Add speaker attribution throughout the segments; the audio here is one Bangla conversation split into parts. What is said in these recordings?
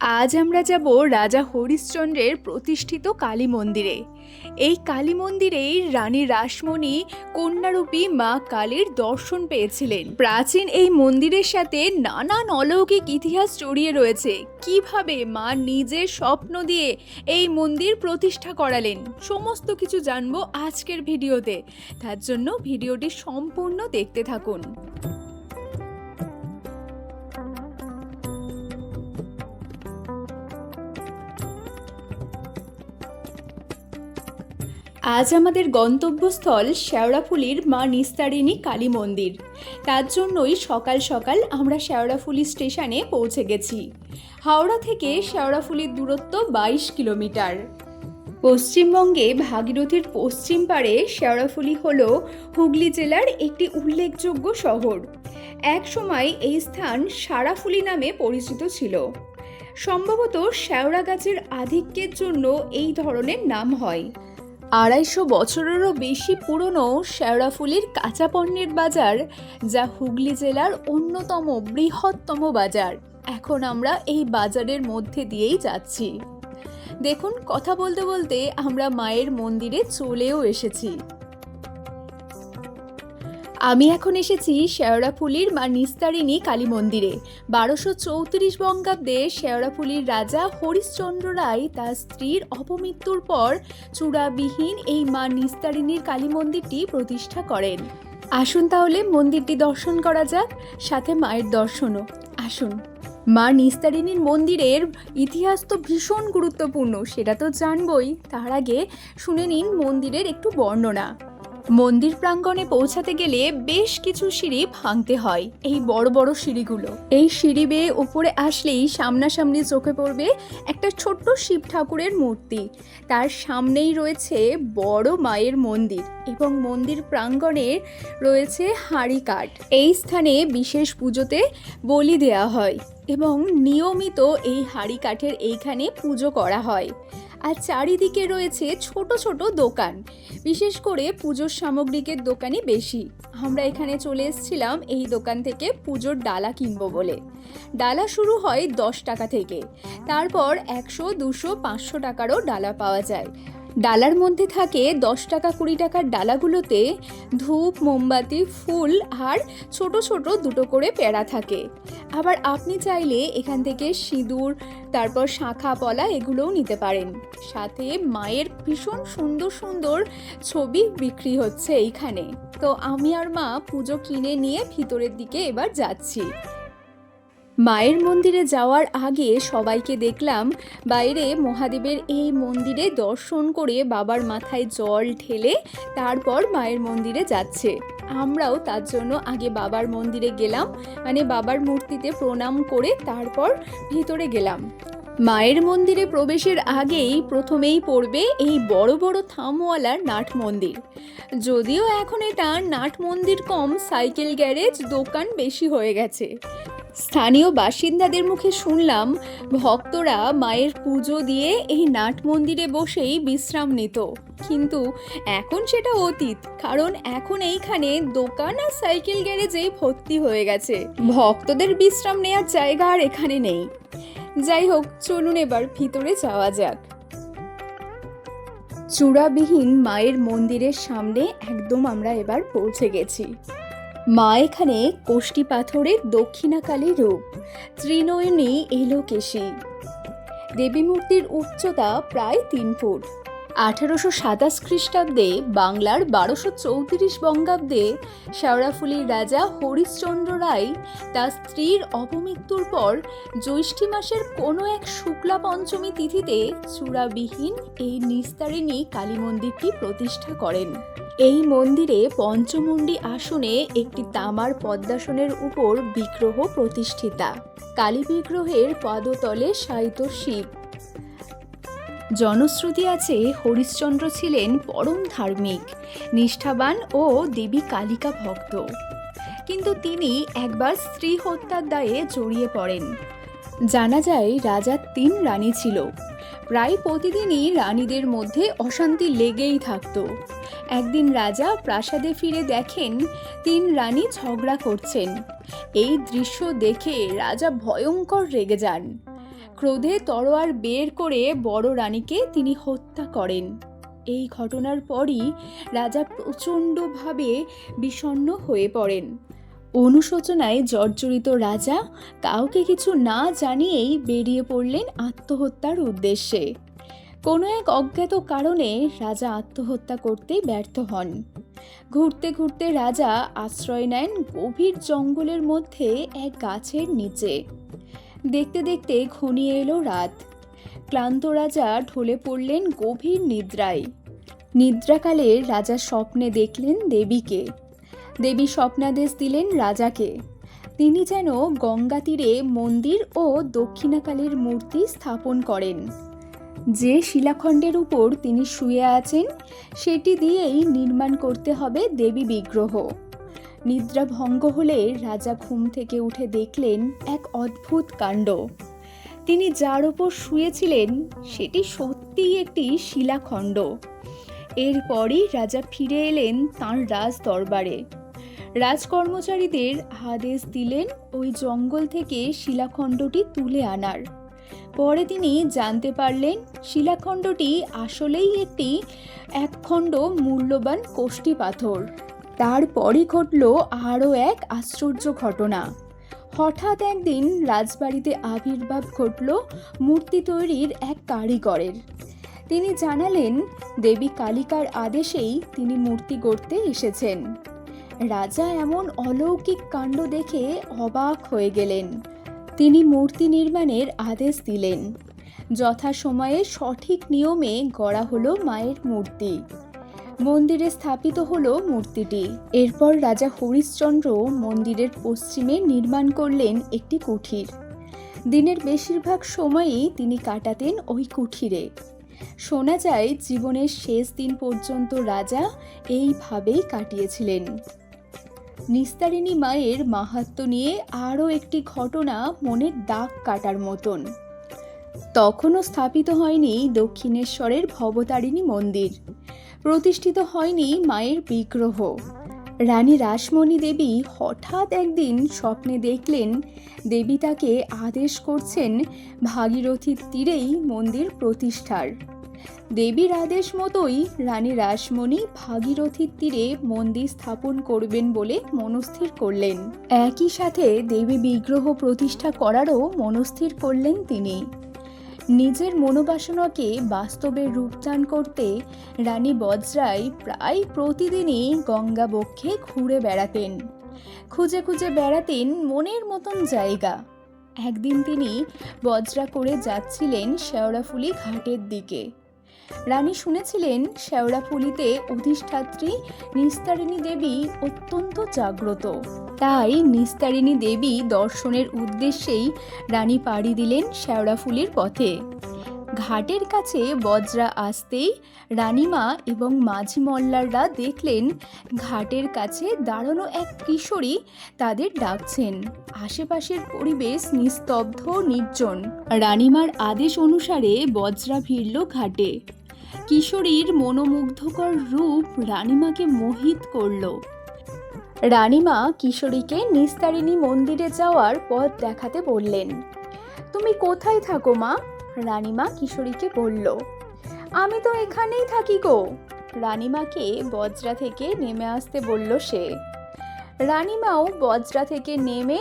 Speaker 1: আজ আমরা যাব রাজা হরিশ্চন্দ্রের প্রতিষ্ঠিত কালী মন্দিরে। এই কালী মন্দিরেই রানী রাসমণি কন্যারূপী মা কালীর দর্শন পেয়েছিলেন। প্রাচীন এই মন্দিরের সাথে নানান অলৌকিক ইতিহাস জড়িয়ে রয়েছে। কীভাবে মা নিজের স্বপ্ন দিয়ে এই মন্দির প্রতিষ্ঠা করালেন, সমস্ত কিছু জানব আজকের ভিডিওতে। তার জন্য ভিডিওটি সম্পূর্ণ দেখতে থাকুন। আজ আমাদের গন্তব্যস্থল শেওড়াফুলির মা নিস্তারিণী কালী মন্দির। তার জন্যই সকাল সকাল আমরা শেওড়াফুলি স্টেশনে পৌঁছে গেছি। হাওড়া থেকে শেওড়াফুলির দূরত্ব বাইশ কিলোমিটার। পশ্চিমবঙ্গে ভাগীরথীর পশ্চিম পাড়ে শেওড়াফুলি হল হুগলি জেলার একটি উল্লেখযোগ্য শহর। একসময় এই স্থান সারাফুলি নামে পরিচিত ছিল। সম্ভবত শেওড়া গাছের আধিক্যের জন্য এই ধরনের নাম হয়। আড়াইশো বছরেরও বেশি পুরনো শেওড়াফুলির কাঁচা পণ্যের বাজার, যা হুগলি জেলার অন্যতম বৃহত্তম বাজার। এখন আমরা এই বাজারের মধ্যে দিয়েই যাচ্ছি। দেখুন, কথা বলতে বলতে আমরা মায়ের মন্দিরে চলেও এসেছি। আমি এখন এসেছি শেওড়াফুলির মা নিস্তারিণী কালী মন্দিরে বারোশো চৌত্রিশ বঙ্গাব্দে শেওড়াফুলির রাজা হরিশ্চন্দ্র রায় তার স্ত্রীর অপমৃত্যুর পর চূড়াবিহীন এই মা নিস্তারিণীর কালী মন্দিরটি প্রতিষ্ঠা করেন। আসুন তাহলে মন্দিরটি দর্শন করা যাক, সাথে মায়ের দর্শনও। আসুন। মা নিস্তারিণীর মন্দিরের ইতিহাস তো ভীষণ গুরুত্বপূর্ণ, সেটা তো জানবই। তার আগে শুনে নিন মন্দিরের একটু বর্ণনা। মন্দির প্রাঙ্গণে পৌঁছাতে গেলে বেশ কিছু সিঁড়ি ভাঙতে হয়, এই বড় বড় সিঁড়িগুলো। এই সিঁড়ি বেয়ে উপরে আসলেই সামনাসামনি চোখে পড়বে একটা ছোট্ট শিব ঠাকুরের মূর্তি। তার সামনেই রয়েছে বড় মায়ের মন্দির এবং মন্দির প্রাঙ্গণে রয়েছে হাঁড়ি কাঠ। এই স্থানে বিশেষ পুজোতে বলি দেওয়া হয় এবং নিয়মিত এই হাঁড়ি কাঠের এইখানে পুজো করা হয়। আর চারিদিকে রয়েছে ছোট ছোট দোকান। বিশেষ করে পুজোর সামগ্রিকের দোকানই বেশি। আমরা এখানে চলে এসেছিলাম এই দোকান থেকে পুজোর ডালা কিনবো বলে। ডালা শুরু হয় দশ টাকা থেকে। তারপর একশো, দুশো, পাঁচশো টাকারও ডালা পাওয়া যায়। ডালার মধ্যে থাকে দশ টাকা, কুড়ি টাকার ডালাগুলোতে ধূপ, মোমবাতি, ফুল আর ছোট ছোট দুটো করে পেড়া থাকে। আবার আপনি চাইলে এখান থেকে সিঁদুর, তারপর শাঁখা, পলা এগুলোও নিতে পারেন। সাথে মায়ের ভীষণ সুন্দর সুন্দর ছবি বিক্রি হচ্ছে এইখানে। তো আমি আর মা পুজো কিনে নিয়ে ভিতরের দিকে এবার যাচ্ছি। মায়ের মন্দিরে যাওয়ার আগে সবাইকে দেখলাম বাইরে মহাদেবের এই মন্দিরে দর্শন করে বাবার মাথায় জল ঢেলে তারপর মায়ের মন্দিরে যাচ্ছে। আমরাও তার জন্য আগে বাবার মন্দিরে গেলাম মানে বাবার মূর্তিতে প্রণাম করে তারপর ভিতরে গেলাম। মায়ের মন্দিরে প্রবেশের আগেই প্রথমেই পড়বে এই বড় বড় থামওয়ালার নাট মন্দির। যদিও এখন এটা নাট মন্দির কম, সাইকেল গ্যারেজ, দোকান বেশি হয়ে গেছে। স্থানীয় বাসিন্দাদের মুখে শুনলাম, ভক্তরা মায়ের পুজো দিয়ে এই নাট মন্দিরে বসেই বিশ্রাম নিত। কিন্তু এখন সেটা অতীত, কারণ এখন এইখানে দোকান আর সাইকেল গ্যারেজেই ভর্তি হয়ে গেছে। ভক্তদের বিশ্রাম নেওয়ার জায়গা আর এখানে নেই। যাই হোক, চলুন এবার ভিতরে যাওয়া যাক। চূড়াবিহীন মায়ের মন্দিরের সামনে একদম আমরা এবার পৌঁছে গেছি। মা এখানে কোষ্টি পাথরের দক্ষিণাকালী রূপ। ত্রিনয়নী এলোকেশী দেবী মূর্তির উচ্চতা প্রায় তিন ফুট। আঠারোশো সাতাশ খ্রিস্টাব্দে বাংলার বারোশো চৌত্রিশ বঙ্গাব্দে শেওড়াফুলির রাজা হরিশ্চন্দ্র রায় তার স্ত্রীর অপমৃত্যুর পর জ্যৈষ্ঠী মাসের কোনো এক শুক্লা পঞ্চমী তিথিতে চূড়াবিহীন এই নিস্তারিণী কালী মন্দিরটি প্রতিষ্ঠা করেন। এই মন্দিরে পঞ্চমুণ্ডী আসনে একটি তামার পদ্মাসনের উপর বিগ্রহ প্রতিষ্ঠিতা। কালী বিগ্রহের পদতলে শায়িত শিব। জনশ্রুতি আছে হরিশ্চন্দ্র ছিলেন পরম ধার্মিক, নিষ্ঠাবান ও দেবী কালিকা ভক্ত। কিন্তু তিনি একবার স্ত্রী হত্যার দায়ে জড়িয়ে পড়েন। জানা যায় রাজার তিন রানী ছিল। প্রায় প্রতিদিনই রানীদের মধ্যে অশান্তি লেগেই থাকতো। একদিন রাজা প্রাসাদে ফিরে দেখেন তিন রানী ঝগড়া করছেন। এই দৃশ্য দেখে রাজা ভয়ঙ্কর রেগে যান। ক্রোধে তরোয়ার বের করে বড় রানীকে তিনি হত্যা করেন। এই ঘটনার পরই রাজা প্রচণ্ডভাবে বিষণ্ণ হয়ে পড়েন। অনুশোচনায় জর্জরিত রাজা কাউকে কিছু না জানিয়েই বেরিয়ে পড়লেন আত্মহত্যার উদ্দেশ্যে। কোনো এক অজ্ঞাত কারণে রাজা আত্মহত্যা করতে ব্যর্থ হন। ঘুরতে ঘুরতে রাজা আশ্রয় নেন গভীর জঙ্গলের মধ্যে এক গাছের নিচে। দেখতে দেখতে ঘনিয়ে এলো রাত। ক্লান্ত রাজা ঢলে পড়লেন গভীর নিদ্রায়। নিদ্রাকালে রাজা স্বপ্নে দেখলেন দেবীকে। দেবী স্বপ্নাদেশ দিলেন রাজাকে। তিনি যেন গঙ্গা তীরে মন্দির ও দক্ষিণাকালীর মূর্তি স্থাপন করেন। যে শিলাখণ্ডের উপর তিনি শুয়ে আছেন, সেটি দিয়েই নির্মাণ করতে হবে দেবী বিগ্রহ। নিদ্রা ভঙ্গ হলে রাজা ঘুম থেকে উঠে দেখলেন এক অদ্ভুত কাণ্ড। তিনি যার ওপর শুয়েছিলেন, সেটি সত্যিই একটি শিলাখণ্ড। এরপরই রাজা ফিরে এলেন তাঁর রাজ দরবারে। রাজকর্মচারীদের আদেশ দিলেন ওই জঙ্গল থেকে শিলাখণ্ডটি তুলে আনার। পরে তিনি জানতে পারলেন শিলাখণ্ডটি আসলেই একটি একখণ্ড মূল্যবান কোষ্ঠী পাথর। তারপরই ঘটল আরও এক আশ্চর্য ঘটনা। হঠাৎ একদিন রাজবাড়িতে আবির্ভাব ঘটল মূর্তি তৈরির এক কারিগরের। তিনি জানালেন, দেবী কালিকার আদেশেই তিনি মূর্তি গড়তে এসেছেন। রাজা এমন অলৌকিক কাণ্ড দেখে অবাক হয়ে গেলেন। তিনি মূর্তি নির্মাণের আদেশ দিলেন। যথাসময়ে সঠিক নিয়মে গড়া হলো মায়ের মূর্তি। মন্দিরে স্থাপিত হলো মূর্তিটি। এরপর রাজা হরিশ্চন্দ্র মন্দিরের পশ্চিমে নির্মাণ করলেন একটি কুঠির। দিনের বেশিরভাগ সময়ই তিনি কাটাতেন ওই কুঠিরে। শোনা যায়, জীবনের শেষ দিন পর্যন্ত রাজা এইভাবেই কাটিয়েছিলেন। নিস্তারিণী মায়ের মাহাত্ম্য নিয়ে আরও একটি ঘটনা মনের দাগ কাটার মতন। তখনও স্থাপিত হয়নি দক্ষিণেশ্বরের ভবতারিণী মন্দির। প্রতিষ্ঠিত হয়নি মায়ের বিগ্রহ। রানী রাসমণি দেবী হঠাৎ একদিন স্বপ্নে দেখলেন দেবী তাকে আদেশ করছেন ভাগীরথীর তীরেই মন্দির প্রতিষ্ঠার। দেবীর আদেশ মতোই রানী রাসমণি ভাগীরথীর তীরে মন্দির স্থাপন করবেন বলে মনস্থির করলেন। একই সাথে দেবী বিগ্রহ প্রতিষ্ঠা করারও মনস্থির করলেন তিনি। নিজের মনোবাসনাকে বাস্তবে রূপদান করতে রানী বজ্রাই প্রায় প্রতিদিনই গঙ্গা বক্ষে ঘুরে বেড়াতেন। খুঁজে খুঁজে বেড়াতেন মনের মতন জায়গা। একদিন তিনি বজ্রা করে যাচ্ছিলেন শেওড়াফুলি ঘাটের দিকে। রানী শুনেছিলেন শেওড়াফুলিতে অধিষ্ঠাত্রী নিস্তারিণী দেবী অত্যন্ত জাগ্রত। তাই নিস্তারিণী দেবী দর্শনের উদ্দেশ্যেই রানী পাড়ি দিলেন শেওড়াফুলির পথে। ঘাটের কাছে বজ্রা আসতেই রানীমা এবং মাঝি মল্লাররা দেখলেন ঘাটের কাছে দাঁড়ানো এক কিশোরী তাদের ডাকছেন। আশেপাশের পরিবেশ নিস্তব্ধ, নির্জন। রানীমার আদেশ অনুসারে বজ্রা ভিড়ল ঘাটে। কিশোরীর মনোমুগ্ধকর রূপ রানীমাকে মোহিত করল। রানীমা কিশোরীকে নিস্তারিণী মন্দিরে যাওয়ার পথ দেখাতে বললেন। তুমি কোথায় থাকো মা? রানীমা কিশোরীকে বলল। আমি তো এখানেই থাকি গো। রানীমাকে বজ্রা থেকে নেমে আসতে বলল সে। রানীমাও বজ্রা থেকে নেমে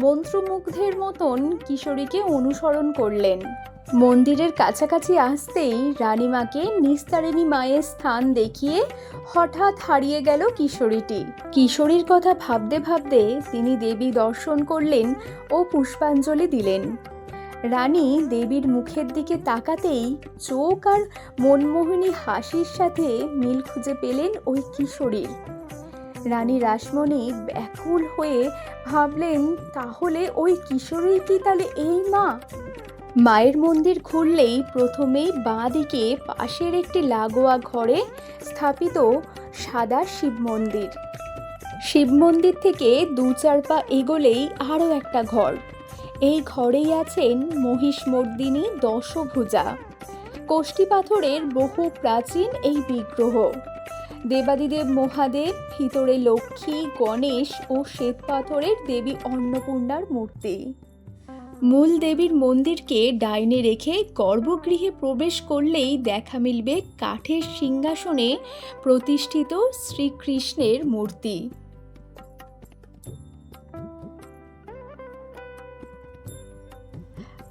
Speaker 1: মন্ত্রমুগ্ধের মতন কিশোরীকে অনুসরণ করলেন। মন্দিরের কাছাকাছি আসতেই রানীমাকে নিস্তারিণী মায়ের স্থান দেখিয়ে হঠাৎ হারিয়ে গেল কিশোরীটি। কিশোরীর কথা ভাবতে ভাবতে তিনি দেবী দর্শন করলেন ও পুষ্পাঞ্জলি দিলেন। রানী দেবীর মুখের দিকে তাকাতেই চোখ আর মনমোহিনী হাসির সাথে মিল খুঁজে পেলেন ওই কিশোরীর। রানী রাসমণি ব্যাকুল হয়ে ভাবলেন, তাহলে ওই কিশোরী কি তাহলে এই মা? মায়ের মন্দির খুললেই প্রথমেই বাঁ দিকে পাশের একটি লাগোয়া ঘরে স্থাপিত সাদা শিব মন্দির। শিব মন্দির থেকে দু চার পা এগোলেই আরও একটা ঘর। এই ঘরেই আছেন মহিষমর্দিনী দশভুজা। কোষ্ঠী পাথরের বহু প্রাচীন এই বিগ্রহ। দেবাদিদেব মহাদেব, ভিতরে লক্ষ্মী, গণেশ ও শ্বেত পাথরের দেবী অন্নপূর্ণার মূর্তি। মূল দেবীর মন্দিরকে ডাইনে রেখে গর্ভগৃহে প্রবেশ করলেই দেখা মিলবে কাঠের সিংহাসনে প্রতিষ্ঠিত শ্রীকৃষ্ণের মূর্তি।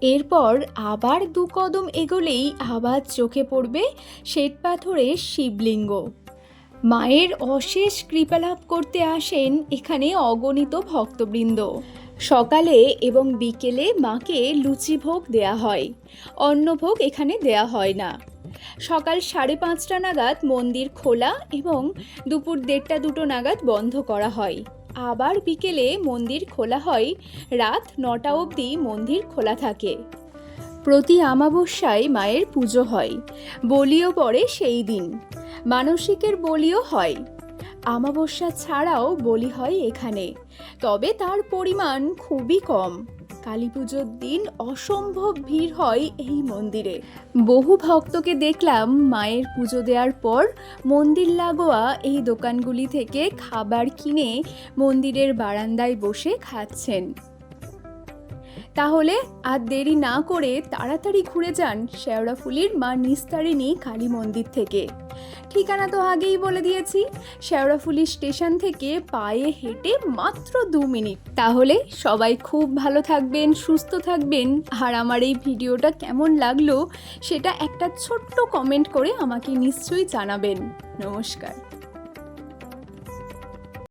Speaker 1: এরপর আবার দু কদম এগোলেই আবার চোখে পড়বে শ্বেতপাথরের শিবলিঙ্গ। মায়ের অশেষ কৃপালাভ করতে আসেন এখানে অগণিত ভক্তবৃন্দ। সকালে এবং বিকেলে মাকে লুচি ভোগ দেয়া হয় অন্নভোগ এখানে দেয়া হয় না। সকাল সাড়ে পাঁচটা নাগাদ মন্দির খোলা এবং দুপুর দেড়টা দুটো নাগাদ বন্ধ করা হয়। আবার বিকেলে মন্দির খোলা হয়, রাত নটা অবধি মন্দির খোলা থাকে। প্রতি আমাবস্যায় মায়ের পুজো হয়, বলিও পড়ে সেই দিন। মানসিকের বলিও হয়। আমাবস্যা ছাড়াও বলি হয় এখানে। তবে তার পরিমাণ খুবই কম। কালী পুজোর দিন অসম্ভব ভিড় হয় এই মন্দিরে। বহু ভক্তকে দেখলাম মায়ের পুজো দেওয়ার পর মন্দির লাগোয়া এই দোকানগুলি থেকে খাবার কিনে মন্দিরের বারান্দায় বসে খাচ্ছেন। তাহলে আর দেরি না করে তাড়াতাড়ি ঘুরে যান শেওড়াফুলির মা নিস্তারিণী কালী মন্দির থেকে। ঠিকানা তো আগেই বলে দিয়েছি শেওড়াফুলি স্টেশন থেকে পায়ে হেঁটে মাত্র দু মিনিট। তাহলে সবাই খুব ভালো থাকবেন, সুস্থ থাকবেন। আর আমার এই ভিডিওটা কেমন লাগল সেটা একটা ছোট্ট কমেন্ট করে আমাকে নিশ্চয়ই জানাবেন। নমস্কার।